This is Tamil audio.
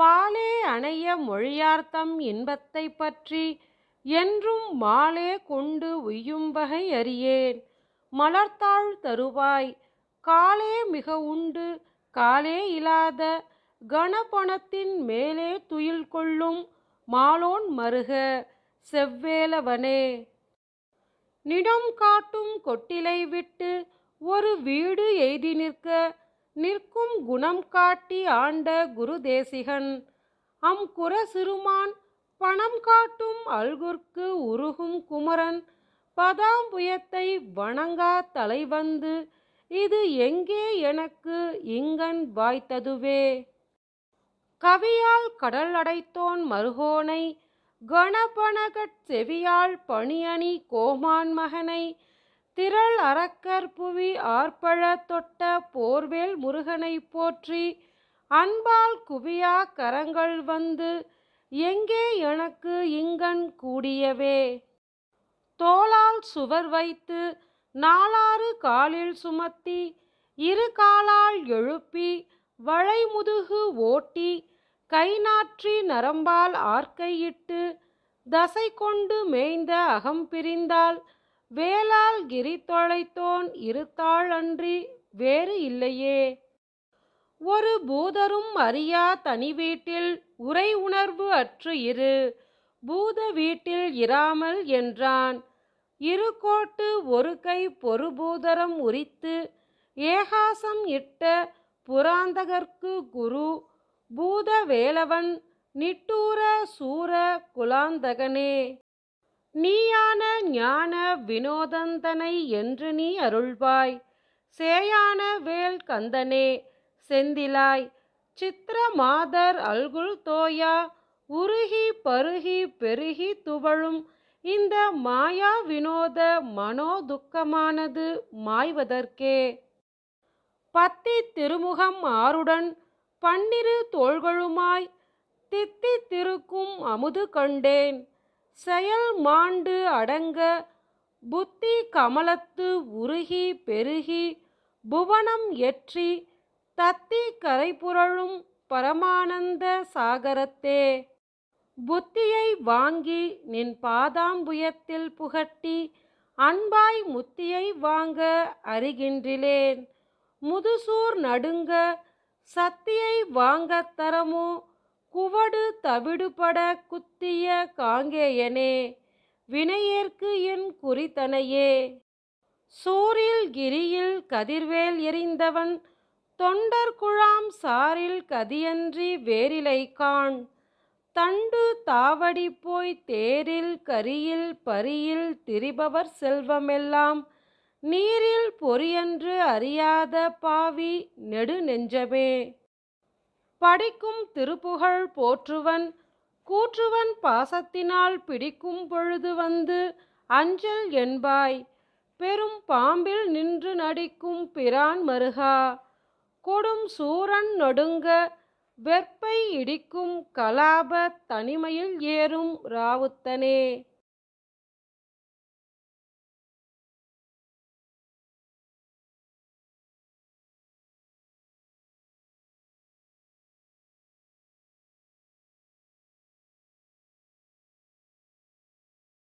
பாலே அணைய மொழியார்த்தம் இன்பத்தை பற்றி என்றும் மாலே கொண்டு உய்யும்பகை அறியேன். மலர்த்தாள் தருவாய் காலே மிக உண்டு காலே இல்லாத கணபணத்தின் மேலே துயில் கொள்ளும் மாலோன் மருக செவ்வேலவனே. நிடம் காட்டும் கொட்டிலை விட்டு ஒரு வீடு எய்தி நிற்க நிற்கும் குணம் காட்டி ஆண்ட குரு தேசிகன். அம் குர சிறுமான் பணம் காட்டும் அல்குர்க்கு உருகும் குமரன். பதாம்புயத்தை வணங்கா தலைவந்து இது எங்கே எனக்கு இங்கன் வாய்த்ததுவே? கவியால் கடல் அடைத்தோன் மருகோனை கணபனகட் செவியால் பணியணி கோமான் மகனை திரள் அறக்கற் புவி ஆர்ப்பழ தொட்ட போர்வேல் முருகனை போற்றி அன்பால் குவியா கரங்கள் வந்து எங்கே எனக்கு இங்கன் கூடியவே? தோளால் சுவர் வைத்து நாலாறு காலில் சுமத்தி இரு காலால் எழுப்பி வளைமுதுகு ஓட்டி கை நாற்றி நரம்பால் ஆர்க்கையிட்டு தசை கொண்டு மேய்ந்த அகம் பிரிந்தால் வேளால் கிரி தொலைத்தோன் இருத்தாள் அன்றி வேறு இல்லையே. ஒரு பூதரும் அறியா தனி வீட்டில் உரை உணர்வு அற்று இரு. பூத வீட்டில் இராமல் என்றான். இரு கோட்டு ஒரு கை பொறுபூதரம் உரித்து ஏகாசம் இட்ட புராந்தகர்க்கு குரு. பூத வேலவன் நிட்டூர சூர குலாந்தகனே. நீயான ஞான வினோதந்தனை என்று நீ அருள்வாய். சேயான வேல் கந்தனே செந்திலாய் சித்திர மாதர் அல்குல் தோயா உருகி பருகி பெருகி துவழும் இந்த மாயா வினோத மனோதுக்கமானது மாய்வதற்கே. பத்தி திருமுகம் ஆறுடன் பன்னிரு தோள்களுமாய் தித்தி திருக்கும் அமுது கண்டேன். செயல் மாண்டு அடங்க புத்தி கமலத்து உருகி பெருகி புவனம் எற்றி தத்தி கரைபுரளும் பரமானந்த சாகரத்தே. புத்தியை வாங்கி நின் பாதாம்புயத்தில் புகட்டி அன்பாய் முத்தியை வாங்க அறிகின்றிலேன். முதுசூர் நடுங்க சத்தியை வாங்கத் தரமோ குவடு தவிடுபட குத்திய காங்கேயனே வினையேற்கு என் குறித்தனையே. சூரில் கிரியில் கதிர்வேல் எறிந்தவன் தொண்டர்குழாம் சாரில் கதியன்றி வேரிலை காண். தண்டு தாவடி போய் தேரில் கரியில் பரியில் திரிபவர் செல்வமெல்லாம் நீரில் பொறியன்று அறியாத பாவி நெடு நெஞ்சமே படிக்கும் திருப்புகழ் போற்றுவன் கூற்றுவன் பாசத்தினால் பிடிக்கும் பொழுது வந்து அஞ்சல் என்பாய் பெரும் பாம்பில் நின்று நடிக்கும் பிரான் மருகா கொடும் சூரன் நொடுங்க வெற்பை இடிக்கும் கலாப தனிமையில் ஏறும் ராவுத்தனே.